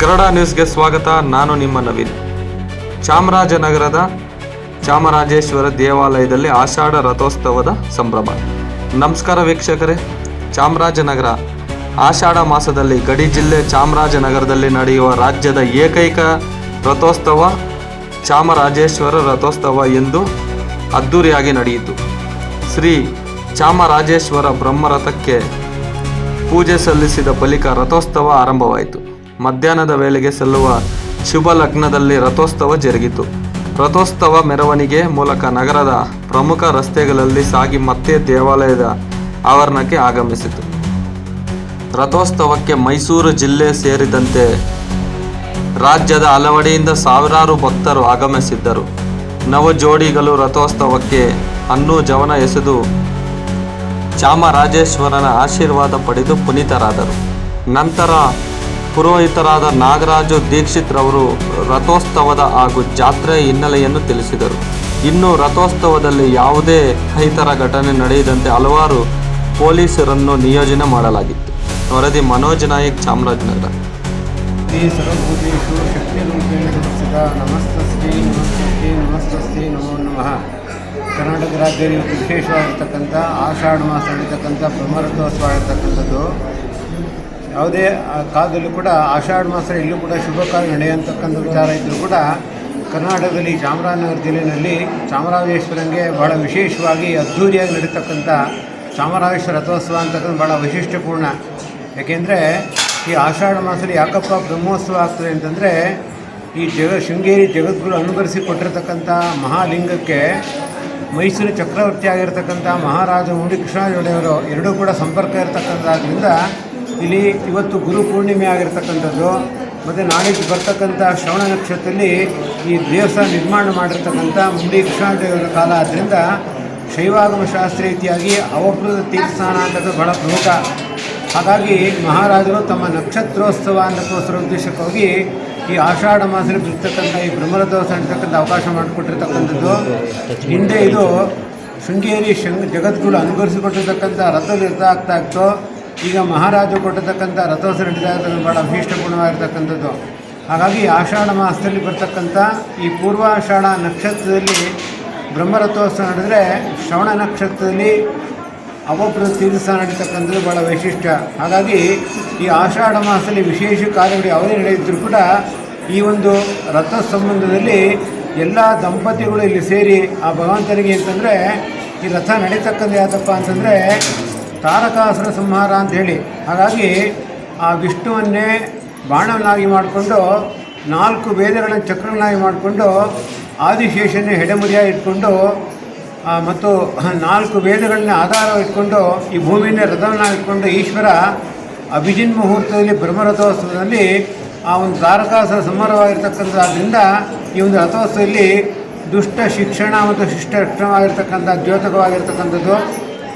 ಕನ್ನಡ ನ್ಯೂಸ್ಗೆ ಸ್ವಾಗತ. ನಾನು ನಿಮ್ಮ ನವೀನ್. ಚಾಮರಾಜನಗರದ ಚಾಮರಾಜೇಶ್ವರ ದೇವಾಲಯದಲ್ಲಿ ಆಷಾಢ ರಥೋತ್ಸವದ ಸಂಭ್ರಮ. ನಮಸ್ಕಾರ ವೀಕ್ಷಕರೇ. ಚಾಮರಾಜನಗರ ಆಷಾಢ ಮಾಸದಲ್ಲಿ ಗಡಿ ಜಿಲ್ಲೆ ಚಾಮರಾಜನಗರದಲ್ಲಿ ನಡೆಯುವ ರಾಜ್ಯದ ಏಕೈಕ ರಥೋತ್ಸವ ಚಾಮರಾಜೇಶ್ವರ ರಥೋತ್ಸವ ಎಂದು ಅದ್ಧೂರಿಯಾಗಿ ನಡೆಯಿತು. ಶ್ರೀ ಚಾಮರಾಜೇಶ್ವರ ಬ್ರಹ್ಮರಥಕ್ಕೆ ಪೂಜೆ ಸಲ್ಲಿಸಿದ ಬಳಿಕ ರಥೋತ್ಸವ ಆರಂಭವಾಯಿತು. ಮಧ್ಯಾಹ್ನದ ವೇಳೆಗೆ ಸಲ್ಲುವ ಶುಭ ಲಗ್ನದಲ್ಲಿ ರಥೋತ್ಸವ ಜರುಗಿತು. ರಥೋತ್ಸವ ಮೆರವಣಿಗೆ ಮೂಲಕ ನಗರದ ಪ್ರಮುಖ ರಸ್ತೆಗಳಲ್ಲಿ ಸಾಗಿ ಮತ್ತೆ ದೇವಾಲಯದ ಆವರಣಕ್ಕೆ ಆಗಮಿಸಿತು. ರಥೋತ್ಸವಕ್ಕೆ ಮೈಸೂರು ಜಿಲ್ಲೆ ಸೇರಿದಂತೆ ರಾಜ್ಯದ ಹಲವೆಡೆಯಿಂದ ಸಾವಿರಾರು ಭಕ್ತರು ಆಗಮಿಸಿದ್ದರು. ನವ ಜೋಡಿಗಳು ರಥೋತ್ಸವಕ್ಕೆ ಅನ್ನು ಜವನ ಎಸೆದು ಚಾಮರಾಜೇಶ್ವರನ ಆಶೀರ್ವಾದ ಪಡೆದು ಪುನೀತರಾದರು. ನಂತರ ಪುರೋಹಿತರಾದ ನಾಗರಾಜು ದೀಕ್ಷಿತ್ ರವರು ರಥೋತ್ಸವದ ಹಾಗೂ ಜಾತ್ರೆಯ ಹಿನ್ನೆಲೆಯನ್ನು ತಿಳಿಸಿದರು. ಇನ್ನು ರಥೋತ್ಸವದಲ್ಲಿ ಯಾವುದೇ ಹೈತರ ಘಟನೆ ನಡೆಯದಂತೆ ಹಲವಾರು ಪೊಲೀಸರನ್ನು ನಿಯೋಜನೆ ಮಾಡಲಾಗಿತ್ತು. ವರದಿ ಮನೋಜ್ ನಾಯಕ್, ಚಾಮರಾಜನಗರ. ಕರ್ನಾಟಕ ರಾಜ್ಯದಲ್ಲಿ ವಿಶೇಷವಾಗಿರ್ತಕ್ಕಂಥ ಆಷಾಢ ಮಾಸ ನಡೀತಕ್ಕಂಥ ಬ್ರಹ್ಮರಥೋತ್ಸವ ಆಗಿರ್ತಕ್ಕಂಥದ್ದು. ಯಾವುದೇ ಕಾಲದಲ್ಲೂ ಕೂಡ ಆಷಾಢ ಮಾಸ ಇಲ್ಲೂ ಕೂಡ ಶುಭ ಕಾಲ ನಡೆಯುವಂತಕ್ಕಂಥ ವಿಚಾರ ಇದ್ದರೂ ಕೂಡ ಕರ್ನಾಟಕದಲ್ಲಿ ಚಾಮರಾಜನಗರ ಜಿಲ್ಲೆಯಲ್ಲಿ ಚಾಮರಾಜೇಶ್ವರಂಗೆ ಬಹಳ ವಿಶೇಷವಾಗಿ ಅದ್ಧೂರಿಯಾಗಿ ನಡೀತಕ್ಕಂಥ ಚಾಮರಾಜೇಶ್ವರ ರಥೋತ್ಸವ ಅಂತಕ್ಕಂಥ ಭಾಳ ವೈಶಿಷ್ಟ್ಯಪೂರ್ಣ. ಯಾಕೆಂದರೆ ಈ ಆಷಾಢ ಮಾಸದಲ್ಲಿ ಯಾಕಪ್ಪ ಬ್ರಹ್ಮೋತ್ಸವ ಆಗ್ತದೆ ಅಂತಂದರೆ ಈ ಜಗ, ಶೃಂಗೇರಿ ಜಗದ್ಗುರು ಅನುಕರಿಸಿ ಕೊಟ್ಟಿರತಕ್ಕಂಥ ಮಹಾಲಿಂಗಕ್ಕೆ ಮೈಸೂರು ಚಕ್ರವರ್ತಿ ಆಗಿರ್ತಕ್ಕಂಥ ಮಹಾರಾಜ ಮುಡಿ ಕೃಷ್ಣರಾಜೊಡೆಯವರು ಎರಡೂ ಕೂಡ ಸಂಪರ್ಕ ಇರತಕ್ಕಂಥದ್ರಿಂದ ಇಲ್ಲಿ ಇವತ್ತು ಗುರು ಪೂರ್ಣಿಮೆ ಆಗಿರ್ತಕ್ಕಂಥದ್ದು, ಮತ್ತು ನಾಳೆಗೆ ಬರ್ತಕ್ಕಂಥ ಶ್ರವಣ ನಕ್ಷತ್ರದಲ್ಲಿ ಈ ದೇವಸ್ಥಾನ ನಿರ್ಮಾಣ ಮಾಡಿರ್ತಕ್ಕಂಥ ಮುಡಿ ಕೃಷ್ಣರಾಜೊಡೆಯವರ ಕಾಲ. ಆದ್ದರಿಂದ ಶೈವಾಗಮ ಶಾಸ್ತ್ರ ರೀತಿಯಾಗಿ ಅವಭೃತ ತೀರ್ಥಸ್ಥಾನ ಅಂತದ್ದು ಬಹಳ ಪ್ರಮುಖ. ಹಾಗಾಗಿ ಮಹಾರಾಜರು ತಮ್ಮ ನಕ್ಷತ್ರೋತ್ಸವ ಅನ್ನಕ್ಕೋಸ್ಕರ ಉದ್ದೇಶಕ್ಕಾಗಿ ಈ ಆಷಾಢ ಮಾಸದಲ್ಲಿ ಬಿಡ್ತಕ್ಕಂಥ ಈ ಬ್ರಹ್ಮರಥೋತ್ಸವ ಅಂತಕ್ಕಂಥ ಅವಕಾಶ ಮಾಡಿಕೊಟ್ಟಿರ್ತಕ್ಕಂಥದ್ದು. ಹಿಂದೆ ಇದು ಶೃಂಗೇರಿ ಶಂಗ್ ಜಗದ್ಗುರು ಅನುಭವಿಸಿಕೊಟ್ಟಿರ್ತಕ್ಕಂಥ ರಥದ ರಥ ಆಗ್ತಾ ಇತ್ತು. ಈಗ ಮಹಾರಾಜರು ಕೊಟ್ಟತಕ್ಕಂಥ ರಥೋತ್ಸವ ನಡೀತಾ ಇರ್ತಕ್ಕಂಥ ಭಾಳ ವಿಶಿಷ್ಟಪೂರ್ಣವಾಗಿರ್ತಕ್ಕಂಥದ್ದು ಹಾಗಾಗಿ ಆಷಾಢ ಮಾಸದಲ್ಲಿ ಬರ್ತಕ್ಕಂಥ ಈ ಪೂರ್ವಾಷಾಢ ನಕ್ಷತ್ರದಲ್ಲಿ ಬ್ರಹ್ಮರಥೋತ್ಸವ ನಡೆದರೆ ಶ್ರವಣ ನಕ್ಷತ್ರದಲ್ಲಿ ಅವಭೃತ ತೀರ್ಥ ನಡೀತಕ್ಕಂಥದ್ದು ಭಾಳ ವೈಶಿಷ್ಟ್ಯ. ಹಾಗಾಗಿ ಈ ಆಷಾಢ ಮಾಸದಲ್ಲಿ ವಿಶೇಷ ಕಾರ್ಯಗಳು ಯಾವುದೇ ನಡೆಯುತ್ತಿದ್ರು ಕೂಡ ಈ ಒಂದು ರಥ ಸಂಬಂಧದಲ್ಲಿ ಎಲ್ಲ ದಂಪತಿಗಳು ಇಲ್ಲಿ ಸೇರಿ ಆ ಭಗವಂತನಿಗೆ ಅಂತಂದರೆ ಈ ರಥ ನಡೀತಕ್ಕಂಥ ಯಾತಪ್ಪ ಅಂತಂದರೆ ತಾರಕಾಸುರ ಸಂಹಾರ ಅಂತ ಹೇಳಿ ಹಾಗಾಗಿ ಆ ವಿಷ್ಣುವನ್ನೇ ಬಾಣವನ್ನಾಗಿ ಮಾಡಿಕೊಂಡು, ನಾಲ್ಕು ವೇದಗಳನ್ನು ಚಕ್ರಗಳನ್ನಾಗಿ ಮಾಡಿಕೊಂಡು, ಆದಿಶೇಷನ್ನೇ ಹೆಡೆಮುರಿಯಾಗಿ ಇಟ್ಕೊಂಡು ಮತ್ತು ನಾಲ್ಕು ವೇದಗಳನ್ನ ಆಧಾರ ಇಟ್ಕೊಂಡು, ಈ ಭೂಮಿಯನ್ನೇ ರಥವನ್ನು ಇಟ್ಕೊಂಡು ಈಶ್ವರ ಅಭಿಜಿನ್ ಮುಹೂರ್ತದಲ್ಲಿ ಬ್ರಹ್ಮರಥೋತ್ಸವದಲ್ಲಿ ಆ ಒಂದು ತಾರಕಾಸುರ ಸಂಹಾರವಾಗಿರ್ತಕ್ಕಂಥದ್ದರಿಂದ ಈ ಒಂದು ರಥೋತ್ಸವದಲ್ಲಿ ದುಷ್ಟ ಶಿಕ್ಷಣ ಮತ್ತು ಶಿಷ್ಟ ರಕ್ಷಣವಾಗಿರ್ತಕ್ಕಂಥ ದ್ಯೋತಕವಾಗಿರ್ತಕ್ಕಂಥದ್ದು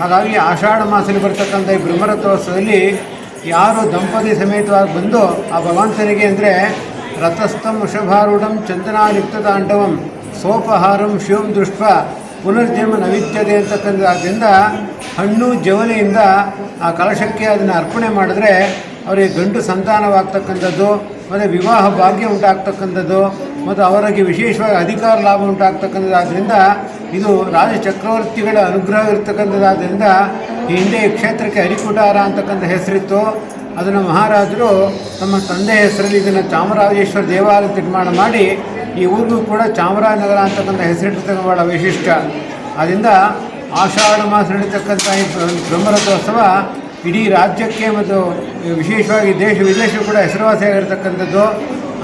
ಹಾಗಾಗಿ ಆಷಾಢ ಮಾಸದಲ್ಲಿ ಬರ್ತಕ್ಕಂಥ ಈ ಬ್ರಹ್ಮರಥೋತ್ಸವದಲ್ಲಿ ಯಾರು ದಂಪತಿ ಸಮೇತವಾಗಿ ಬಂದು ಆ ಭಗವಂತನಿಗೆ ಅಂದರೆ ರಥಸ್ಥಂ ವೃಷಭಾರೂಢಂ ಚಂದನಾಲಿಪ್ತ ತಾಂಡವಂ ಸೋಪಹಾರಂ ಶಿವಂ ದೃಷ್ಟ ಪುನರ್ಜನ್ಮ ನವಿತ್ಯತೆ ಅಂತಕ್ಕಂಥದ್ದರಿಂದ ಹಣ್ಣು ಜವನೆಯಿಂದ ಆ ಕಲಶಕ್ಕೆ ಅದನ್ನು ಅರ್ಪಣೆ ಮಾಡಿದ್ರೆ ಅವರಿಗೆ ಗಂಡು ಸಂತಾನವಾಗ್ತಕ್ಕಂಥದ್ದು, ಮತ್ತು ವಿವಾಹ ಭಾಗ್ಯ ಉಂಟಾಗ್ತಕ್ಕಂಥದ್ದು, ಮತ್ತು ಅವರಿಗೆ ವಿಶೇಷವಾಗಿ ಅಧಿಕಾರ ಲಾಭ ಉಂಟಾಗ್ತಕ್ಕಂಥದ್ದು ಆದ್ದರಿಂದ ಇದು ರಾಜ ಚಕ್ರವರ್ತಿಗಳ ಅನುಗ್ರಹ ಇರ್ತಕ್ಕಂಥದ್ದಾದ್ದರಿಂದ ಹಿಂದೆ ಈ ಕ್ಷೇತ್ರಕ್ಕೆ ಹರಿಕುಟಾರ ಅಂತಕ್ಕಂಥ ಹೆಸರಿತ್ತು. ಅದನ್ನು ಮಹಾರಾಜರು ತಮ್ಮ ತಂದೆ ಹೆಸರಲ್ಲಿ ಇದನ್ನು ಚಾಮರಾಜೇಶ್ವರ ದೇವಾಲಯ ನಿರ್ಮಾಣ ಮಾಡಿ, ಈ ಊರಿಗೂ ಕೂಡ ಚಾಮರಾಜನಗರ ಅಂತಕ್ಕಂಥ ಹೆಸರಿರ್ತಕ್ಕಂಥ ಭಾಳ ವೈಶಿಷ್ಟ್ಯ ಆದ್ದರಿಂದ ಆಷಾಢ ಮಾಸ ನಡೀತಕ್ಕಂಥ ಈ ಬ್ರ- ಬ್ರಹ್ಮರಥೋತ್ಸವ ಇಡೀ ರಾಜ್ಯಕ್ಕೆ ಮತ್ತು ವಿಶೇಷವಾಗಿ ದೇಶ ವಿದೇಶ ಕೂಡ ಹೆಸರುವಾಸಿಯಾಗಿರ್ತಕ್ಕಂಥದ್ದು.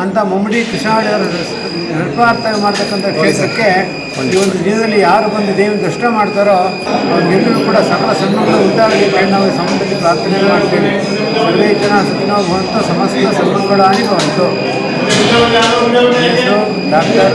ಅಂಥ ಮುಮ್ಮಡಿ ಕೃಷ್ಣಾಡಿಯವರ ನಿರ್ಪಾರ್ಥ ಮಾಡ್ತಕ್ಕಂಥ ಕ್ಷೇತ್ರಕ್ಕೆ ಈ ಒಂದು ದಿನದಲ್ಲಿ ಯಾರು ಬಂದು ದೇವಿನ ದರ್ಶನ ಮಾಡ್ತಾರೋ ಅವ್ರಿಗೆಲ್ಲರೂ ಕೂಡ ಸಕಲ ಸಣ್ಣಗಳು ಅಂತ ಹೇಳಿ ನಾವು ಸಂಬಂಧದಲ್ಲಿ ಪ್ರಾರ್ಥನೆ ಮಾಡ್ತೀನಿ ಸರ್ವೇ ಜನ ಸುಖಿನೋ ಭವಂತು ಸಮಸ್ತ ಸನ್ಮಂಗಳಾನಿ ಭವಂತು ಬಂತು ಡಾಕ್ಟರ್